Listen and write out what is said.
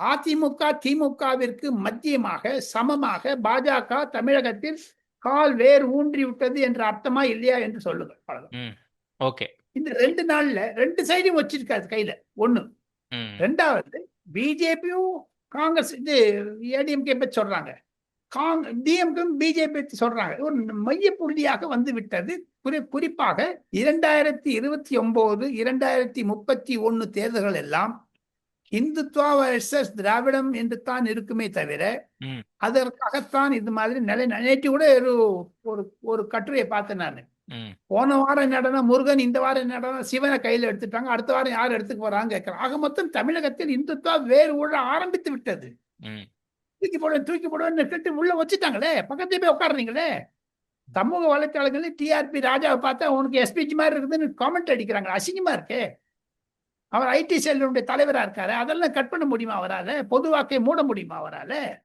அதிமுக திமுகவிற்கு மத்தியமாக சமமாக பாஜக தமிழகத்தில் கால் வேர் ஊன்றி விட்டது என்ற அர்த்தமா இல்லையா என்று சொல்லுங்கள். அவ்வளவுதான். ஓகே. இந்த ரெண்டு நாள்ல ரெண்டு சைடும் வச்சிருக்காரு கையில. ஒண்ணு. ரெண்டாவது பிஜேபியும் காங்கிரஸ் இது ஏடிஎம்கே பத்தி சொல்றாங்க. காங் டிஎம்கும் பிஜேபி பத்தி சொல்றாங்க. ஒரு மைய புள்ளியாக வந்து விட்டது. குறி- குறிப்பாக இரண்டாயிரத்தி இருபத்தி ஒன்பது இரண்டாயிரத்தி முப்பத்தி ஒன்னு தேர்தல்கள் எல்லாம் இந்துத்வா வர்சஸ் திராவிடம் என்று தான் இருக்குமே தவிர. அதற்காகத்தான் இது மாதிரி நிலை நேற்று கூட ஒரு ஒரு ஒரு கட்டுரையை பார்த்தேன் நான். போன வாரம் நடனம் முருகன் இந்த வாரம் நடனம் சிவனை கையில் எடுத்துட்டாங்க அடுத்த வாரம் யார் எடுத்துக்க போறாங்க கேட்கறாங்க. ஆக மொத்தம் தமிழகத்தில் இந்துத்துவா வேறு ஊழ ஆரம்பித்து விட்டது. தூக்கி போட தூக்கி போடுவேன்னு கேட்டு உள்ள வச்சுட்டாங்களே பக்கத்துல போய் உட்காடுறீங்களே சமூக வலைத்தளங்களில் டிஆர்பி ராஜாவை பார்த்தா உனக்கு எஸ்பிஜி மாதிரி இருக்குதுன்னு காமெண்ட் அடிக்கிறாங்க அசிங்கமா இருக்கே. அவர் ஐடி செல்லுடைய தலைவரா இருக்காரு. அதெல்லாம் கட் பண்ண முடியுமா அவரால்? பொதுவாக்கை மூட முடியுமா அவரால்?